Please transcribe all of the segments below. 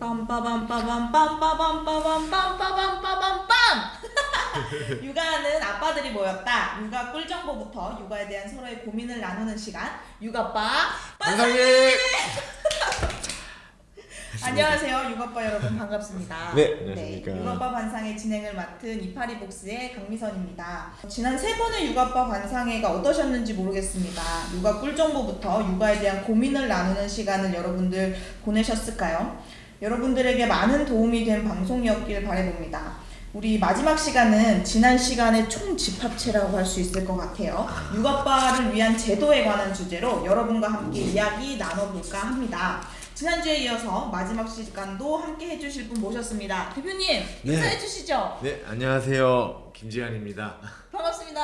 빰빠밤빠밤빰빠밤빠밤빰빰빰빰빰빰 육아하는 아빠들이 모였다. 육아 꿀 정보부터 육아에 대한 서로의 고민을 나누는 시간. 육아빠 반상님. 안녕하세요, 육아빠 여러분 반갑습니다. 네, 안녕하십니까. 육아빠 관상의 진행을 맡은 이파리 복스의 강미선입니다. 지난 세 번의 육아빠 관상회가 어떠셨는지 모르겠습니다. 육아 꿀 정보부터 육아에 대한 고민을 나누는 시간을 여러분들 보내셨을까요? 여러분들에게 많은 도움이 된 방송이었길 바라봅니다. 우리 마지막 시간은 지난 시간의 총 집합체라고 할 수 있을 것 같아요. 육아빠를 위한 제도에 관한 주제로 여러분과 함께 이야기 나눠볼까 합니다. 지난주에 이어서 마지막 시간도 함께 해주실 분 모셨습니다. 대표님 인사해 주시죠. 네, 안녕하세요. 김지한입니다. 반갑습니다.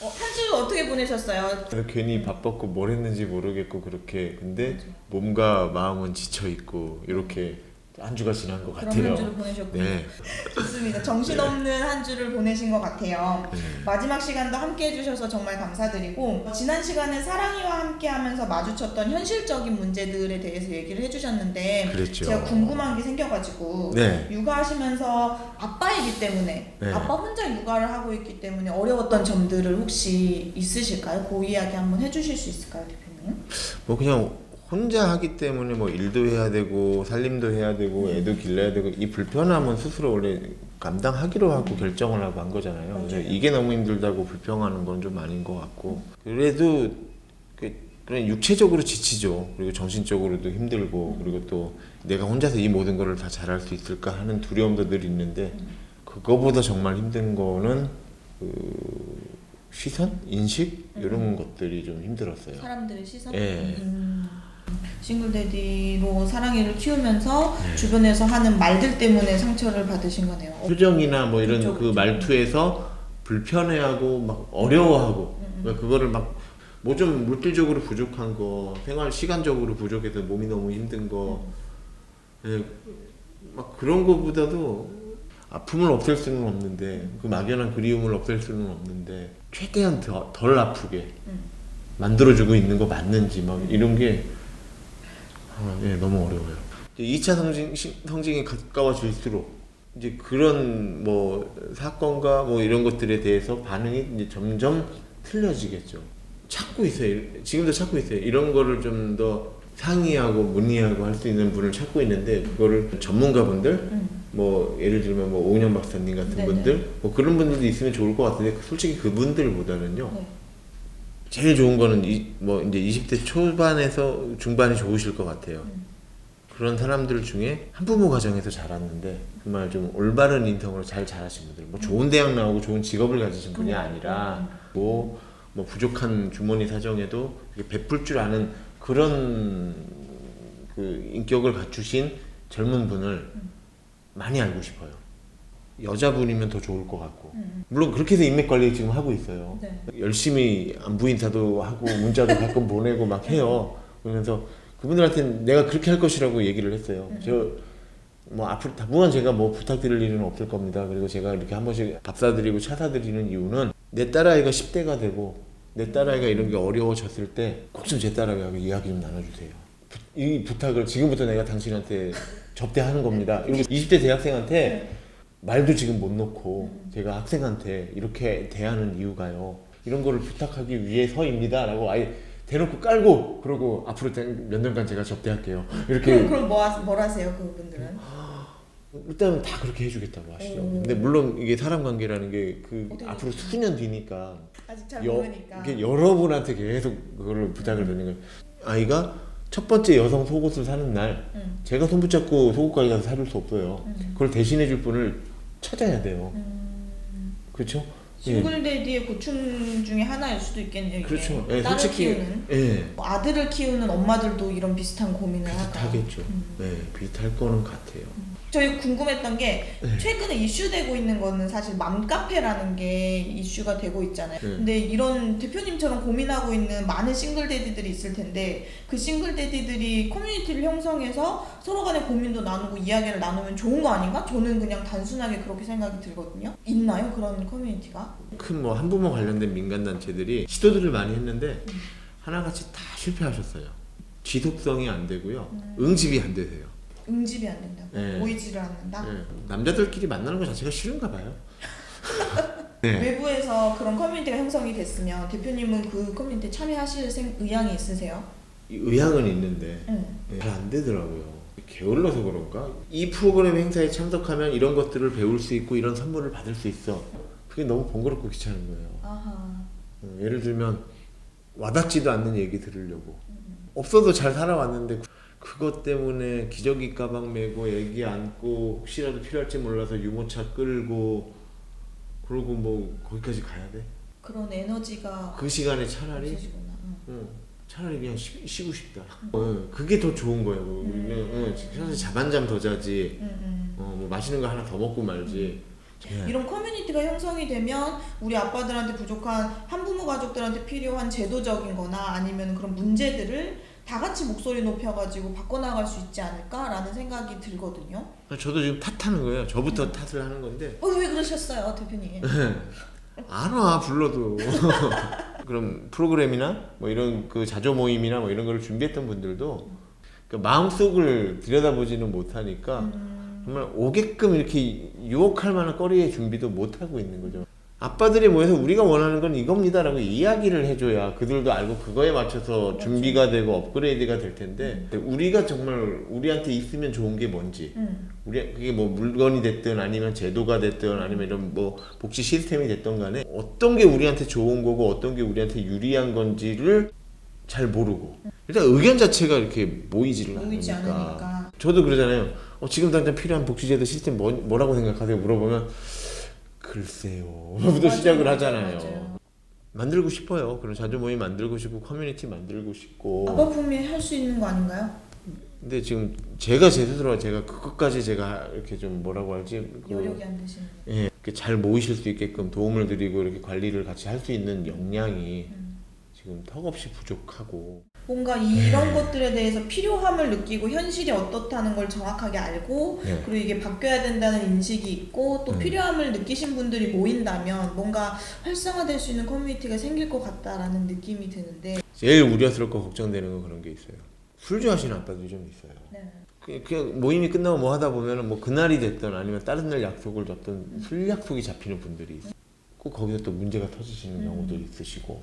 어, 한주 어떻게 보내셨어요? 괜히 바빴고 뭘 했는지 모르겠고 그렇게 근데 몸과 마음은 지쳐 있고 이렇게 한 주가 지난 것 그런 같아요. 한 주를 보내셨군요. 네. 좋습니다. 정신없는 한 주를 보내신 것 같아요. 네. 마지막 시간도 함께 해주셔서 정말 감사드리고 지난 시간에 사랑이와 함께하면서 마주쳤던 현실적인 문제들에 대해서 얘기를 해주셨는데 그랬죠. 제가 궁금한 게 생겨가지고 네. 육아하시면서 아빠이기 때문에 네. 아빠 혼자 육아를 하고 있기 때문에 어려웠던 점들을 혹시 있으실까요? 그 이야기 한번 해주실 수 있을까요, 대표님? 뭐 그냥 혼자 하기 때문에 뭐 일도 해야 되고 살림도 해야 되고 애도 길러야 되고 이 불편함은 스스로 원래 감당하기로 하고 결정을 하고 한 거잖아요. 그래서 맞아요. 이게 너무 힘들다고 불평하는 건 좀 아닌 것 같고 그래도 그 그냥 육체적으로 지치죠. 그리고 정신적으로도 힘들고 그리고 또 내가 혼자서 이 모든 거를 다 잘할 수 있을까 하는 두려움도 늘 있는데 그거보다 정말 힘든 거는 그 시선, 인식 이런 것들이 좀 힘들었어요. 사람들의 시선? 예. 음. 싱글데디로 사랑이를 키우면서 네. 주변에서 하는 말들 때문에 상처를 받으신 거네요. 어, 표정이나 뭐 이런 그쵸, 그 그쵸. 말투에서 불편해하고 막 어려워하고 음, 그러니까 그거를 막 뭐 좀 물질적으로 부족한 거 생활 시간적으로 부족해서 몸이 너무 힘든 거 예, 막 그런 거보다도 아픔을 없앨 수는 없는데 그 막연한 그리움을 없앨 수는 없는데 최대한 더, 덜 아프게 음. 만들어주고 있는 거 맞는지 막 이런 게 아, 예, 너무 어려워요. 2차 성징, 시- 성징이 가까워질수록 이제 그런 뭐 사건과 뭐 이런 것들에 대해서 반응이 이제 점점 틀려지겠죠. 찾고 있어요. 지금도 찾고 있어요. 이런 거를 좀 더 상의하고 문의하고 할 수 있는 분을 찾고 있는데 그거를 전문가분들 음. 뭐 예를 들면 뭐 오은영 박사님 같은 네네. 분들 뭐 그런 분들도 있으면 좋을 것 같은데 솔직히 그분들보다는요. 네. 제일 좋은 거는 이, 뭐 이제 20대 초반에서 중반이 좋으실 것 같아요. 음. 그런 사람들 중에 한부모 가정에서 자랐는데 정말 좀 올바른 인성으로 잘 자라신 분들, 뭐 좋은 대학 나오고 좋은 직업을 가지신 분이 음. 아니라 뭐, 뭐 부족한 주머니 사정에도 베풀 줄 아는 그런 그 인격을 갖추신 젊은 분을 많이 알고 싶어요. 여자분이면 더 좋을 것 같고 음. 물론 그렇게 해서 인맥 관리 지금 하고 있어요. 네. 열심히 안부 인사도 하고 문자도 가끔 보내고 막 해요. 그러면서 그분들한테는 내가 그렇게 할 것이라고 얘기를 했어요. 음. 저뭐 앞으로 당분간 제가 뭐 부탁드릴 일은 없을 겁니다. 그리고 제가 이렇게 한 번씩 밥 사드리고 차 사드리는 이유는 내 딸아이가 10대가 되고 내 딸아이가 이런 게 어려워졌을 때 꼭 좀 제 딸아이하고 이야기 좀 나눠주세요. 부- 이 부탁을 지금부터 내가 당신한테 접대하는 겁니다. 이렇게 20대 대학생한테 말도 지금 못 놓고 제가 학생한테 이렇게 대하는 이유가요. 이런 거를 부탁하기 위해서입니다 라고 아예 대놓고 깔고 그러고 앞으로 몇 년간 제가 접대할게요. 이렇게 그럼, 그럼 뭐, 하, 뭘 하세요, 그분들은? 일단은 다 그렇게 해주겠다고 하시죠. 오. 근데 물론 이게 사람 관계라는 게 그 앞으로 수년 뒤니까 아직 잘 여, 모르니까. 이게 여러분한테 계속 그거를 부탁을 드리는 거예요. 아이가 첫 번째 여성 속옷을 사는 날 음. 제가 손 붙잡고 속옷 가게 가서 사줄 수 없어요. 음. 그걸 대신해 줄 분을 찾아야 돼요. 음. 그렇죠? 예. 싱글데디의 고충 중에 하나일 수도 있겠네요. 이게. 그렇죠. 예, 딸을 솔직히 키우는 예. 뭐 아들을 키우는 엄마들도 이런 비슷한 고민을? 비슷하겠죠. 음. 네, 비슷할 거는 같아요. 저희 궁금했던 게 네. 최근에 이슈되고 있는 거는 사실 맘카페라는 게 이슈가 되고 있잖아요. 네. 근데 이런 대표님처럼 고민하고 있는 많은 싱글데디들이 있을 텐데 그 싱글데디들이 커뮤니티를 형성해서 서로 간의 고민도 나누고 이야기를 나누면 좋은 거 아닌가? 저는 그냥 단순하게 그렇게 생각이 들거든요. 있나요? 그런 커뮤니티가? 큰 뭐 한부모 관련된 민간 단체들이 시도들을 많이 했는데 하나같이 다 실패하셨어요. 지속성이 안 되고요. 응집이 안 되세요. 응집이 안 된다고 네. 모이지를 않는다. 예, 남자들끼리 만나는 것 자체가 싫은가 봐요. 네. 외부에서 그런 커뮤니티가 형성이 됐으면 대표님은 그 커뮤니티에 참여하실 생, 의향이 있으세요? 이 의향은 있는데 응. 잘 안 되더라고요. 게을러서 그런가? 이 프로그램 행사에 참석하면 이런 것들을 배울 수 있고 이런 선물을 받을 수 있어. 그게 너무 번거롭고 귀찮은 거예요. 아하. 어, 예를 들면 와닿지도 않는 얘기 들으려고 없어도 잘 살아왔는데 그- 그것 때문에 기저귀 가방 메고 애기 안고 혹시라도 필요할지 몰라서 유모차 끌고 그러고 뭐 거기까지 가야 돼? 그런 에너지가 그 시간에 차라리. 응. 응, 차라리 그냥 쉬, 쉬고 싶다. 어, 그게 더 좋은 거예요. 그냥 응, 사실 잠한잠더 자지. 응, 응. 어, 뭐 맛있는 거 하나 더 먹고 말지. 예. 이런 커뮤니티가 형성이 되면 우리 아빠들한테 부족한 한부모 가족들한테 필요한 제도적인 거나 아니면 그런 문제들을 다 같이 목소리 높여가지고 바꿔나갈 수 있지 않을까라는 생각이 들거든요. 저도 지금 탓하는 거예요. 저부터 탓을 하는 건데 어, 왜 그러셨어요, 대표님? 안 와 불러도. 그럼 프로그램이나 뭐 이런 그 자조 모임이나 뭐 이런 걸 준비했던 분들도 그 마음속을 들여다보지는 못하니까 음, 정말 오게끔 이렇게 유혹할 만한 거리의 준비도 못 하고 있는 거죠. 아빠들이 모여서 우리가 원하는 건 이겁니다라고 이야기를 해줘야 그들도 알고 그거에 맞춰서 준비가 되고 업그레이드가 될 텐데 우리가 정말 우리한테 있으면 좋은 게 뭔지. 음, 우리 그게 뭐 물건이 됐든 아니면 제도가 됐든 아니면 이런 뭐 복지 시스템이 됐던 간에 어떤 게 우리한테 좋은 거고 어떤 게 우리한테 유리한 건지를 잘 모르고. 일단 의견 자체가 이렇게 모이지를 보이지 않으니까. 않으니까. 저도 그러잖아요. 어, 지금 당장 필요한 복지제도 시스템 뭐, 뭐라고 생각하세요? 물어보면 글쎄요. 부터 맞아요, 시작을 하잖아요. 맞아요. 만들고 싶어요. 그런 자주 모임 만들고 싶고 커뮤니티 만들고 싶고. 아빠 품이 할 수 있는 거 아닌가요? 근데 지금 제가 제 스스로 제가 그것까지 제가 이렇게 좀 뭐라고 할지 그, 여력이 안 되시는. 예, 이렇게 잘 모이실 수 있게끔 도움을 드리고 이렇게 관리를 같이 할 수 있는 역량이 음. 지금 턱없이 부족하고 뭔가 네. 이런 것들에 대해서 필요함을 느끼고 현실이 어떻다는 걸 정확하게 알고 네. 그리고 이게 바뀌어야 된다는 인식이 있고 또 네. 필요함을 느끼신 분들이 모인다면 뭔가 활성화될 수 있는 커뮤니티가 생길 것 같다라는 느낌이 드는데 제일 우려스럽고 걱정되는 건 그런 게 있어요. 술 좋아하시는 아빠들이 좀 있어요. 네. 그- 그냥 모임이 끝나고 뭐 하다 보면은 뭐 그날이 됐든 아니면 다른 날 약속을 잡든 술 약속이 잡히는 분들이 있어요. 꼭 거기서 또 문제가 터지시는 경우도 있으시고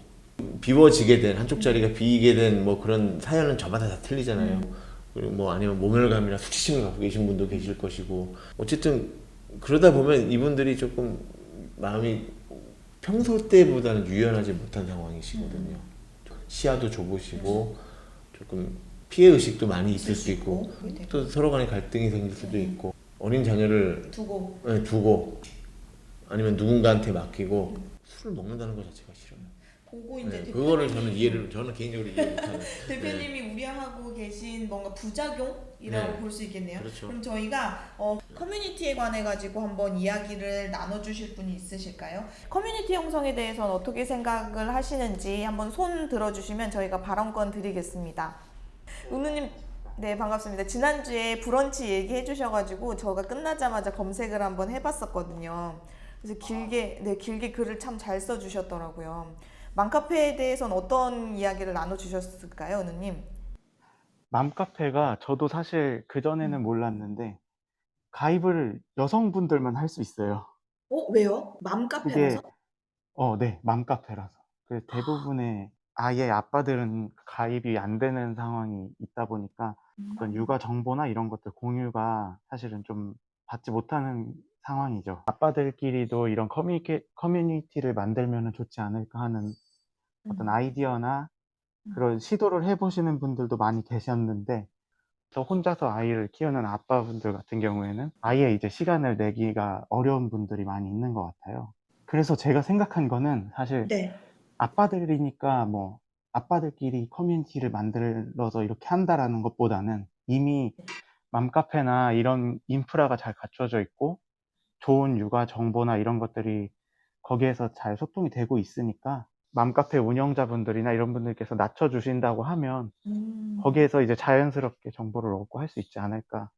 비워지게 된 한쪽 자리가 비게 된 뭐 그런 사연은 저마다 다 틀리잖아요. 그리고 뭐 아니면 모멸감이나 수치심을 갖고 계신 분도 계실 것이고. 어쨌든 그러다 보면 이분들이 조금 마음이 평소 때보다는 유연하지 못한 상황이시거든요. 시야도 좁으시고 조금 피해 의식도 많이 있을 수 있고 그게 되고 또 서로 간에 갈등이 생길 수도 있고 어린 자녀를 두고. 예, 두고 아니면 누군가한테 맡기고 술을 먹는다는 것 자체가 싫어요. 보고 이제 네, 대표님이- 그거를 저는 이해를 저는 개인적으로 이해 못하는. 대표님이 우려하고 계신 뭔가 부작용이라고 네. 볼 수 있겠네요. 그렇죠. 그럼 저희가 어, 커뮤니티에 관해 가지고 한번 이야기를 나눠주실 분이 있으실까요? 커뮤니티 형성에 대해서는 어떻게 생각을 하시는지 한번 손 들어주시면 저희가 발언권 드리겠습니다. 은우님, 네 반갑습니다. 지난주에 브런치 얘기해 주셔가지고 저가 끝나자마자 검색을 한번 해봤었거든요. 그래서 길게 네 길게 글을 참 잘 써주셨더라고요. 맘카페에 대해서는 어떤 이야기를 나눠주셨을까요, 은우님? 맘카페가 저도 사실 그전에는 몰랐는데 가입을 여성분들만 할 수 있어요. 어 왜요? 맘카페라서? 어, 네, 맘카페라서. 그 대부분의 아예 아빠들은 가입이 안 되는 상황이 있다 보니까 어떤 육아 정보나 이런 것들 공유가 사실은 좀 받지 못하는 상황이죠. 아빠들끼리도 이런 커뮤니케, 커뮤니티를 만들면 좋지 않을까 하는 어떤 아이디어나 그런 시도를 해보시는 분들도 많이 계셨는데 저 혼자서 아이를 키우는 아빠분들 같은 경우에는 아예 이제 시간을 내기가 어려운 분들이 많이 있는 것 같아요. 그래서 제가 생각한 거는 사실 네. 아빠들이니까 뭐 아빠들끼리 커뮤니티를 만들어서 이렇게 한다라는 것보다는 이미 맘카페나 이런 인프라가 잘 갖춰져 있고 좋은 육아 정보나 이런 것들이 거기에서 잘 소통이 되고 있으니까 맘카페 운영자분들이나 이런 분들께서 낮춰주신다고 하면 음. 거기에서 이제 자연스럽게 정보를 얻고 할 수 있지 않을까.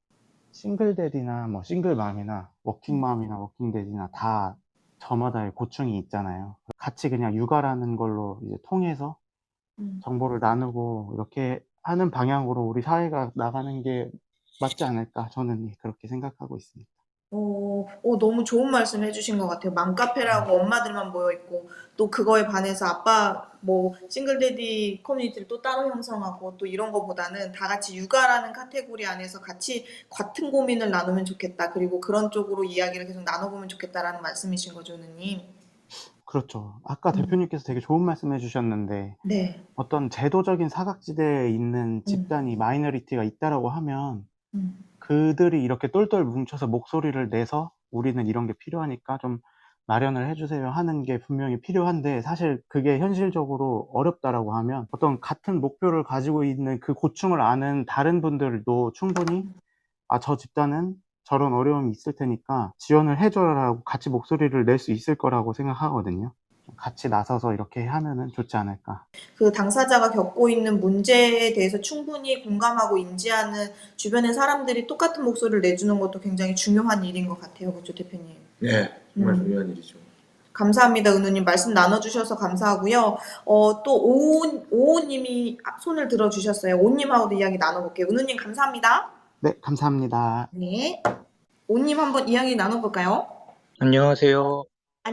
싱글데디나 뭐 싱글맘이나 워킹맘이나 워킹데디나 다 저마다의 고충이 있잖아요. 같이 그냥 육아라는 걸로 이제 통해서 음. 정보를 나누고 이렇게 하는 방향으로 우리 사회가 나가는 게 맞지 않을까 저는 예, 그렇게 생각하고 있습니다. 오, 오, 너무 좋은 말씀 해주신 것 같아요. 맘카페라고 엄마들만 모여 있고 또 그거에 반해서 아빠 뭐 싱글데디 커뮤니티를 또 따로 형성하고 또 이런 거보다는 다 같이 육아라는 카테고리 안에서 같이 같은 고민을 나누면 좋겠다. 그리고 그런 쪽으로 이야기를 계속 나눠보면 좋겠다라는 말씀이신 거죠, 누님. 그렇죠. 아까 음. 대표님께서 되게 좋은 말씀 해주셨는데 네. 어떤 제도적인 사각지대에 있는 집단이 마이너리티가 있다라고 하면 음. 그들이 이렇게 똘똘 뭉쳐서 목소리를 내서 우리는 이런 게 필요하니까 좀 마련을 해주세요 하는 게 분명히 필요한데 사실 그게 현실적으로 어렵다라고 하면 어떤 같은 목표를 가지고 있는 그 고충을 아는 다른 분들도 충분히 아, 저 집단은 저런 어려움이 있을 테니까 지원을 해줘라고 같이 목소리를 낼 수 있을 거라고 생각하거든요. 같이 나서서 이렇게 하면은 좋지 않을까. 그 당사자가 겪고 있는 문제에 대해서 충분히 공감하고 인지하는 주변의 사람들이 똑같은 목소리를 내주는 것도 굉장히 중요한 일인 것 같아요. 그렇죠, 대표님? 네, 정말 음. 중요한 일이죠. 감사합니다, 은우님. 말씀 나눠주셔서 감사하고요. 어, 또, 오오, 오오님이 손을 들어주셨어요. 오님하고도 이야기 나눠볼게요. 은우님, 감사합니다. 네, 감사합니다. 네. 오님 한번 이야기 나눠볼까요? 안녕하세요.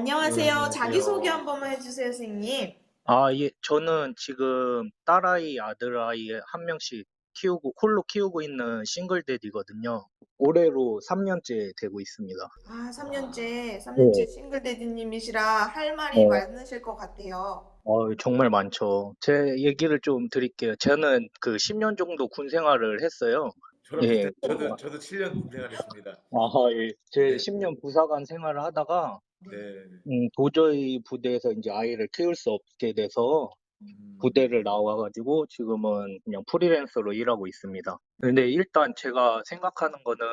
안녕하세요. 안녕하세요. 자기소개 한 번만 해주세요, 선생님. 아, 예, 저는 지금 딸아이, 아들아이 한 명씩 키우고, 홀로 키우고 있는 싱글데디거든요. 올해로 3년째 되고 있습니다. 아, 3년째, 3년째 네. 싱글데디님이시라 할 말이 어. 많으실 것 같아요. 어, 정말 많죠. 제 얘기를 좀 드릴게요. 저는 그 10년 정도 군 생활을 했어요. 저랑 예. 비슷해- 저도 저도 7년 군생활했습니다. 아, 예. 제 10년 부사관 생활을 하다가, 네. 음, 도저히 부대에서 이제 아이를 키울 수 없게 돼서 음. 부대를 나와가지고 지금은 그냥 프리랜서로 일하고 있습니다. 근데 일단 제가 생각하는 거는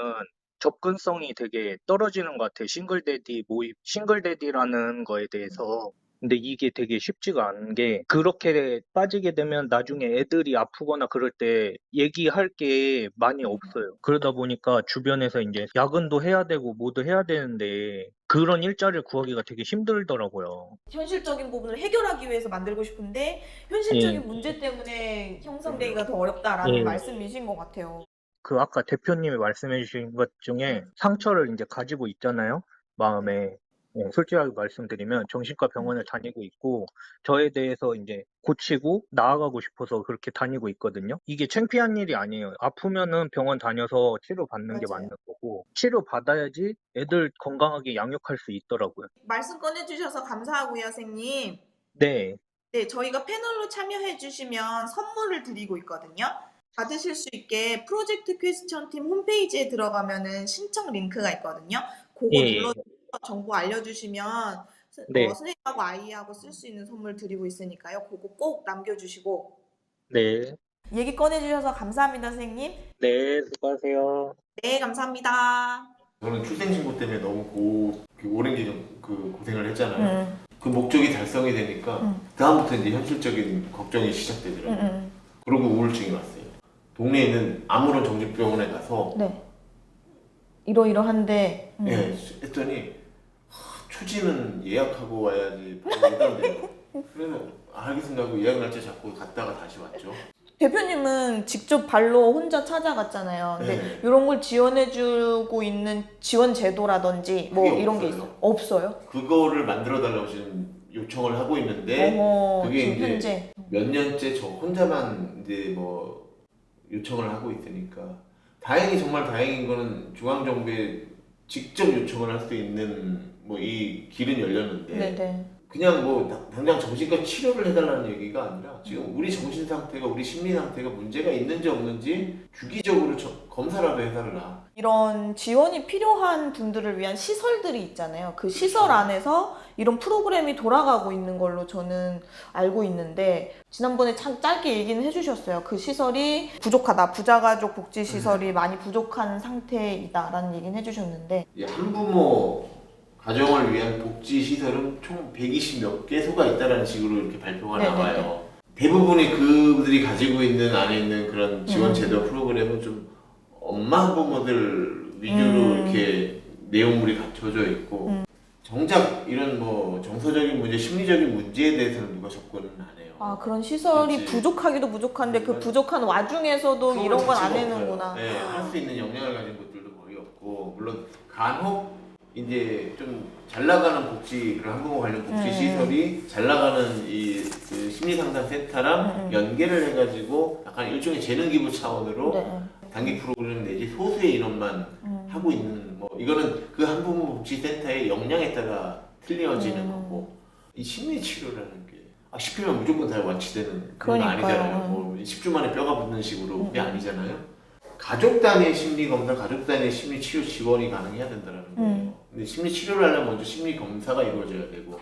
접근성이 되게 떨어지는 것 같아요. 싱글데디 모임, 싱글데디라는 거에 대해서. 근데 이게 되게 쉽지가 않은 게 그렇게 빠지게 되면 나중에 애들이 아프거나 그럴 때 얘기할 게 많이 없어요. 그러다 보니까 주변에서 이제 야근도 해야 되고 뭐도 해야 되는데 그런 일자리를 구하기가 되게 힘들더라고요. 현실적인 부분을 해결하기 위해서 만들고 싶은데 현실적인 예. 문제 때문에 형성되기가 더 어렵다라는 예. 말씀이신 것 같아요. 그 아까 대표님이 말씀해 주신 것 중에 상처를 이제 가지고 있잖아요. 마음에. 예, 솔직하게 말씀드리면 정신과 병원을 다니고 있고 저에 대해서 이제 고치고 나아가고 싶어서 그렇게 다니고 있거든요. 이게 창피한 일이 아니에요. 아프면은 병원 다녀서 치료 받는 게. 맞는 거고 치료 받아야지 애들 건강하게 양육할 수 있더라고요. 말씀 꺼내주셔서 감사하고요, 선생님. 네. 네, 저희가 패널로 참여해 주시면 선물을 드리고 있거든요. 받으실 수 있게 프로젝트 퀘스천 팀 홈페이지에 들어가면은 신청 링크가 있거든요. 그거 예. 눌러 정보 알려주시면 스- 네. 어, 선생님하고 아이하고 쓸 수 있는 선물 드리고 있으니까요. 그거 꼭 남겨주시고 네. 얘기 꺼내주셔서 감사합니다, 선생님. 네, 수고하세요. 네, 감사합니다. 저는 출생신고 때문에 너무 고, 그 오랜 기간 그 고생을 했잖아요. 음, 그 목적이 달성이 되니까 음. 다음부터 이제 현실적인 걱정이 시작되더라고요. 음, 음. 그리고 우울증이 왔어요. 동네에 있는 아무런 정신병원에 가서 네. 이러이러한데. 음. 예, 했더니 하, 초지는 예약하고 와야지 바로. 그래서 알겠습니다 하고 예약 날짜 잡고 갔다가 다시 왔죠. 대표님은 직접 발로 혼자 찾아갔잖아요. 근데 네. 이런 걸 지원해주고 있는 지원 제도라든지 뭐 그게 이런 게 없어요. 있어요? 없어요? 그거를 만들어 달라고 지금 요청을 하고 있는데 어머, 그게 지금 이제 현재. 몇 년째 저 혼자만 이제 뭐 요청을 하고 있으니까 다행히 정말 다행인 거는 중앙 정부에 직접 요청을 할 수 있는 뭐 이 길은 열렸는데 네네. 그냥 뭐 다- 당장 정신과 치료를 해달라는 얘기가 아니라 지금 우리 정신 상태가 우리 심리 상태가 문제가 있는지 없는지 주기적으로 저- 검사라도 해달라. 이런 지원이 필요한 분들을 위한 시설들이 있잖아요. 그 시설 안에서 이런 프로그램이 돌아가고 있는 걸로 저는 알고 있는데 지난번에 참 짧게 얘기는 해주셨어요. 그 시설이 부족하다. 부자가족 복지 시설이 많이 부족한 상태이다라는 얘기는 해주셨는데 이 한부모 가정을 위한 복지 시설은 총 120 몇 개소가 있다라는 식으로 이렇게 발표가 네네네. 나와요. 대부분이 그들이 가지고 있는 안에 있는 그런 지원 음. 제도 프로그램은 좀 엄마 한 부모들 위주로 음. 이렇게 내용물이 갖춰져 있고 음. 정작 이런 뭐 정서적인 문제, 심리적인 문제에 대해서는 누가 접근을 안 해요. 아 그런 시설이 그렇지. 부족하기도 부족한데 그 네. 부족한 와중에서도 이런 건 안 해는구나. 네, 할 수 있는 역량을 가진 곳들도 거의 없고 물론 간혹 이제 좀 잘 나가는 복지 그런 한국어 관련 복지 음. 시설이 잘 나가는 이 그 심리 상담 센터랑 음, 음. 연계를 해가지고 약간 일종의 재능 기부 차원으로 네. 단기 프로그램 내지 소수의 인원만 음. 하고 있는 뭐 이거는 그 한부모 복지 센터의 역량에 따라 틀려지는 음. 거고 이 심리 치료라는 게 아, 10주면 무조건 다 완치되는 그런 거 그러니까요. 아니잖아요. 음. 뭐 10주 만에 뼈가 붙는 식으로 그게 음. 아니잖아요. 가족 단위 심리 검사, 가족 단위 심리 치료 지원이 가능해야 된다는 거예요. 음. 근데 심리 치료를 하려면 먼저 심리 검사가 이루어져야 되고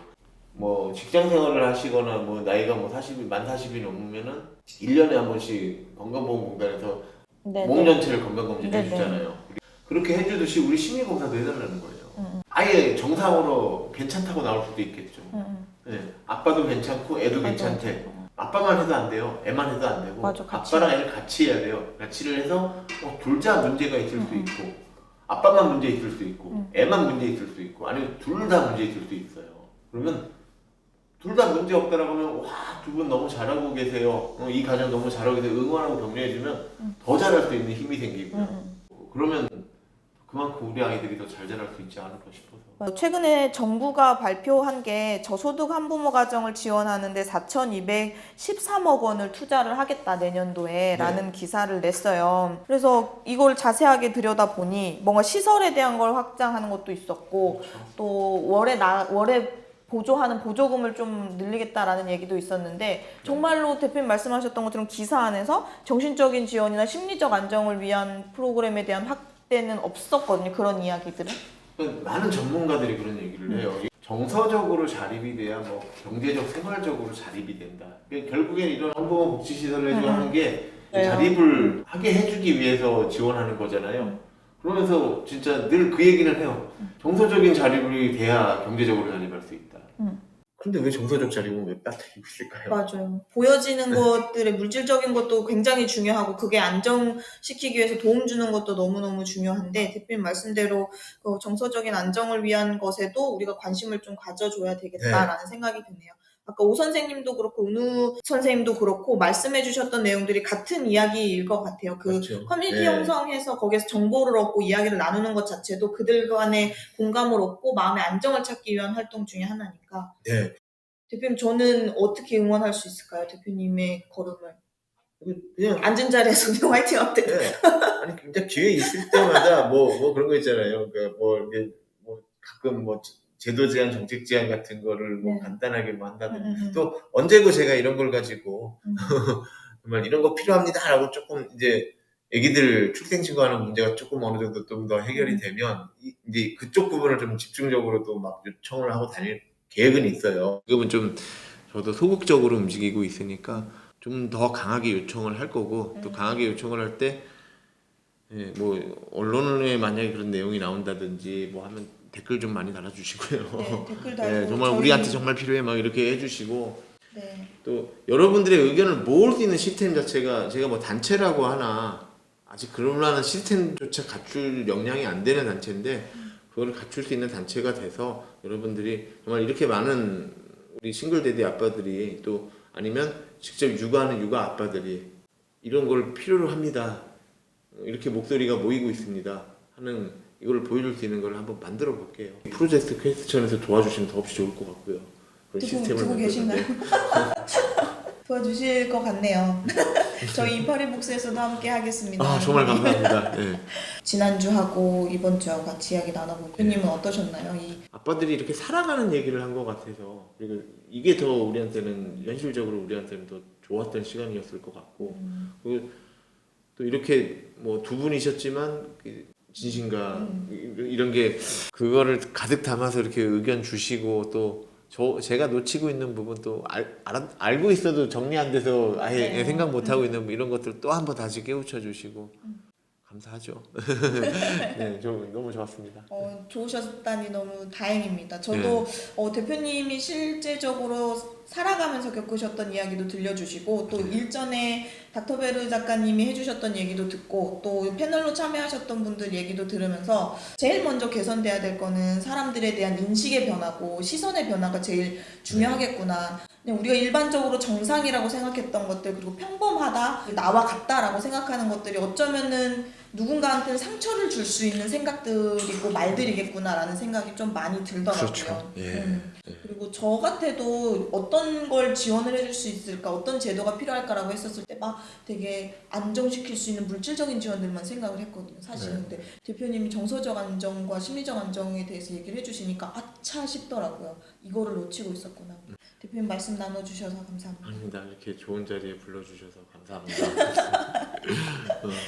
뭐 직장 생활을 하시거나 뭐 나이가 뭐 40이 만 40이 넘으면은 1년에 한 번씩 건강보험 공단에서 네. 몸 네. 전체를 건강 검진 네네. 해주잖아요. 그렇게 해주듯이 우리 심리 검사도 해달라는 거예요. 음. 아예 정상으로 괜찮다고 나올 수도 있겠죠. 음. 네. 아빠도 괜찮고 애도 맞아. 괜찮대. 아빠만 해도 안 돼요. 애만 해도 안 되고 맞아, 같이. 아빠랑 애를 같이 해야 돼요. 같이를 해서 어, 둘다 문제가 있을 수 음, 음. 있고 아빠만 문제 있을 수 있고 음. 애만 문제 있을 수 있고 아니면 둘 다 문제 있을 수 있어요. 그러면 둘 다 문제 없다라고 하면 와 두 분 너무 잘하고 계세요. 어, 이 가정 너무 잘하고 계세요. 응원하고 격려해주면 음. 더 잘할 수 있는 힘이 생기고요. 음, 음. 그러면 그만큼 우리 아이들이 더 잘 자랄 수 있지 않을까 싶어서. 어, 최근에 정부가 발표한 게 저소득 한부모 가정을 지원하는데 4,213억 원을 투자를 하겠다 내년도에 라는 기사를 냈어요. 그래서 이걸 자세하게 들여다 보니 뭔가 시설에 대한 걸 확장하는 것도 있었고 또 월에 나 월에 보조하는 보조금을 좀 늘리겠다라는 얘기도 있었는데 정말로 대표님 말씀하셨던 것처럼 기사 안에서 정신적인 지원이나 심리적 안정을 위한 프로그램에 대한 확 대는 없었거든요. 그런 이야기들은. 많은 전문가들이 그런 얘기를 해요. 정서적으로 자립이 돼야 뭐 경제적, 생활적으로 자립이 된다. 그러니까 결국엔 이런 한부모 복지시설을 음, 하는 게 네. 자립을 하게 해주기 위해서 지원하는 거잖아요. 그러면서 진짜 늘 그 얘기는 해요. 정서적인 자립이 돼야 경제적으로 자립할 수 있다. 음. 근데 왜 정서적 자립은 왜 빠뜨리고 있을까요? 맞아요. 보여지는 것들의 물질적인 것도 굉장히 중요하고 그게 안정시키기 위해서 도움 주는 것도 너무너무 중요한데 대표님 말씀대로 그 정서적인 안정을 위한 것에도 우리가 관심을 좀 가져줘야 되겠다라는 생각이 드네요. 아까 오 선생님도 그렇고 은우 선생님도 그렇고 말씀해 주셨던 내용들이 같은 이야기일 것 같아요. 그 그렇죠. 커뮤니티 네. 형성해서 거기서 정보를 얻고 이야기를 나누는 것 자체도 그들 간의 공감을 얻고 마음의 안정을 찾기 위한 활동 중에 하나니까 네. 대표님 저는 어떻게 응원할 수 있을까요? 대표님의 걸음을 그냥 앉은 자리에서 그냥 화이팅 돼. 네. 아니 진짜 기회 있을 때마다 뭐뭐 그런 거 있잖아요. 그러니까 뭐 이게 뭐 가끔 뭐 제도 제한, 정책 제한 같은 거를 뭐 네. 간단하게 뭐 한다든지 음, 음, 음. 또 언제고 제가 이런 걸 가지고 음. 정말 이런 거 필요합니다라고 조금 이제 애기들 출생 신고하는 문제가 조금 어느 정도 좀 더 해결이 음. 되면 이- 이제 그쪽 부분을 좀 집중적으로 또 막 요청을 하고 다닐 계획은 있어요. 지금은 좀 저도 소극적으로 움직이고 있으니까 좀 더 강하게 요청을 할 거고 또 음. 강하게 요청을 할때 예, 뭐 언론에 만약에 그런 내용이 나온다든지 뭐 하면 댓글 좀 많이 달아주시고요. 네, 댓글 달고 네, 정말 저희- 우리한테 정말 필요해 막 이렇게 해주시고 네. 또 여러분들의 의견을 모을 수 있는 시스템 자체가 제가 뭐 단체라고 하나 아직 그럴 만한 시스템조차 갖출 역량이 안 되는 단체인데 그걸 갖출 수 있는 단체가 돼서 여러분들이 정말 이렇게 많은 우리 싱글 데디 아빠들이 또 아니면 직접 육아하는 육아 아빠들이 이런 걸 필요로 합니다. 이렇게 목소리가 모이고 있습니다. 하는 이걸 보여줄 수 있는 걸 한번 만들어 볼게요. 프로젝트 퀘스천에서 도와주시면 더없이 좋을 것 같고요. 그런 듣고, 시스템을 듣고 계신가요? 만드는데. 도와주실 것 같네요. 저희 이파리 복수에서도 함께 하겠습니다. 아 정말 감사합니다. 네. 지난주 하고 이번 주하고 같이 이야기 나눠보고 대표님은 어떠셨나요? 이 아빠들이 이렇게 살아가는 얘기를 한 것 같아서 그리고 이게 더 우리한테는 현실적으로 우리한테는 더 좋았던 시간이었을 것 같고 음. 그리고 또 이렇게 뭐 두 분이셨지만 그 진심과 음. 이- 이런 게 그거를 가득 담아서 이렇게 의견 주시고 또 저 제가 놓치고 있는 부분 또 알, 알, 알고 있어도 정리 안 돼서 아예 네. 생각 못 하고 있는 뭐 이런 것들 또 한번 다시 깨우쳐 주시고 감사하죠. 네, 저 너무 좋았습니다. 어, 좋으셨다니 너무 다행입니다. 저도 네. 어, 대표님이 실제적으로 살아가면서 겪으셨던 이야기도 들려주시고 또 일전에 닥터베르 작가님이 해주셨던 얘기도 듣고 또 패널로 참여하셨던 분들 얘기도 들으면서 제일 먼저 개선돼야 될 거는 사람들에 대한 인식의 변화고 시선의 변화가 제일 중요하겠구나. 우리가 일반적으로 정상이라고 생각했던 것들 그리고 평범하다 나와 같다라고 생각하는 것들이 어쩌면은 누군가한테는 상처를 줄 수 있는 생각들이고 말들이겠구나라는 생각이 좀 많이 들더라고요. 그렇죠. 예. 음. 예. 그리고 저 같아도 어떤 걸 지원을 해줄 수 있을까, 어떤 제도가 필요할까라고 했었을 때 막 되게 안정시킬 수 있는 물질적인 지원들만 생각을 했거든요. 사실은. 네. 근데 대표님이 정서적 안정과 심리적 안정에 대해서 얘기를 해주시니까 아차 싶더라고요. 이거를 놓치고 있었구나. 음. 대표님 말씀 나눠주셔서 감사합니다. 아닙니다. 이렇게 좋은 자리에 불러주셔서 감사합니다.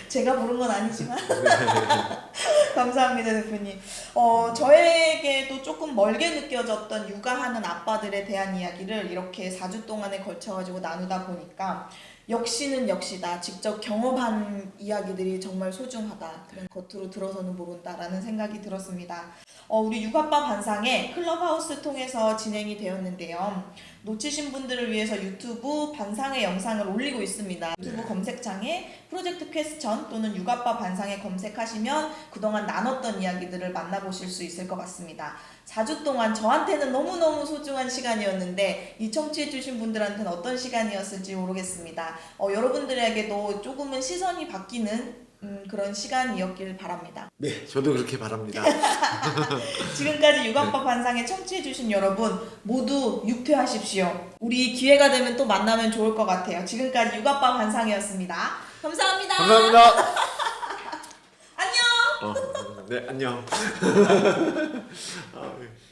제가 부른 건 아니지만 감사합니다 대표님. 어 저에게도 조금 멀게 느껴졌던 육아하는 아빠들에 대한 이야기를 이렇게 4주 동안에 걸쳐 가지고 나누다 보니까 역시는 역시다. 직접 경험한 이야기들이 정말 소중하다. 그런 겉으로 들어서는 모른다라는 생각이 들었습니다. 어, 우리 육아빠 반상회 클럽하우스 통해서 진행이 되었는데요. 놓치신 분들을 위해서 유튜브 반상회 영상을 올리고 있습니다. 유튜브 네. 검색창에 프로젝트 퀘스천 또는 육아빠 반상회 검색하시면 그동안 나눴던 이야기들을 만나보실 수 있을 것 같습니다. 4주 동안 저한테는 너무너무 소중한 시간이었는데 이 청취해주신 분들한테는 어떤 시간이었을지 모르겠습니다. 어, 여러분들에게도 조금은 시선이 바뀌는 음, 그런 시간이었길 바랍니다. 네, 저도 그렇게 바랍니다. 지금까지 육아빠 반상회 청취해주신 여러분 모두 유쾌하십시오. 우리 기회가 되면 또 만나면 좋을 것 같아요. 지금까지 육아빠 반상회였습니다. 감사합니다. 감사합니다. 안녕. 어, 네, 안녕.